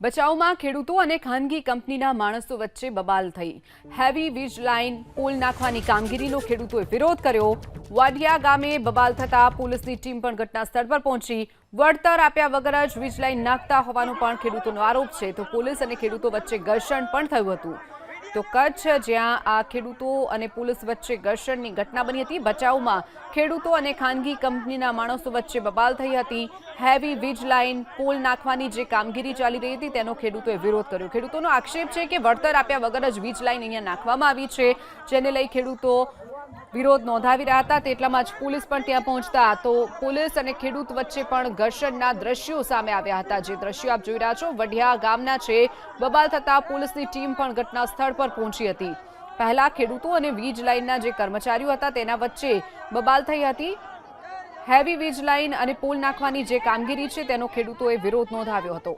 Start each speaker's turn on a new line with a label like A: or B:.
A: બચાવમાં ખેડૂતો અને ખાનગી કંપનીના માણસો વચ્ચે બબાલ થઈ. હેવી વીજ લાઇન, પુલ નાખવાની કામગીરીનો ખેડૂતોએ વિરોધ કર્યો. વાડિયા ગામે બબાલ થતા પોલીસની ટીમ પણ ઘટના સ્થળ પર પહોંચી. વળતર આપ્યા વગર જ વીજ લાઇન નાખતા હોવાનો પણ ખેડૂતોનો આરોપ છે. તો પોલીસ અને ખેડૂતો વચ્ચે ઘર્ષણ પણ થયું હતું. તો કચ્છ, જ્યાં આ ખેડૂતો અને પોલીસ વચ્ચે ઘર્ષણની ઘટના બની હતી, બચાવમાં ખેડૂતો અને ખાનગી કંપનીના માણસો વચ્ચે બબાલ થઈ હતી. હેવી વીજ લાઇન, પોલ નાખવાની જે કામગીરી ચાલી રહી હતી, તેનો ખેડૂતોએ વિરોધ કર્યો. ખેડૂતોનો આક્ષેપ છે કે વળતર આપ્યા વગર જ વીજ લાઇન અહીંયા નાખવામાં આવી છે, જેને લઈ ખેડૂતો વિરોધ નોંધાવી રહ્યા હતા, તેટલામાં જ પોલીસ પણ ત્યાં પહોંચતા. તો પોલીસ અને ખેડૂત વચ્ચે પણ ઘર્ષણના દ્રશ્યો સામે આવ્યા હતા. જે દ્રશ્યો આપ જોઈ રહ્યા છો, વઢિયા ગામના છે. બબાલ થતા પોલીસની ટીમ પણ ઘટના સ્થળ પર પહોંચી હતી. પહેલા ખેડૂતો અને વીજ લાઇનના જે કર્મચારીઓ હતા, તેના વચ્ચે બબાલ થઈ હતી. હેવી વીજ લાઇન અને પોલ નાખવાની જે કામગીરી છે, તેનો ખેડૂતોએ વિરોધ નોંધાવ્યો હતો.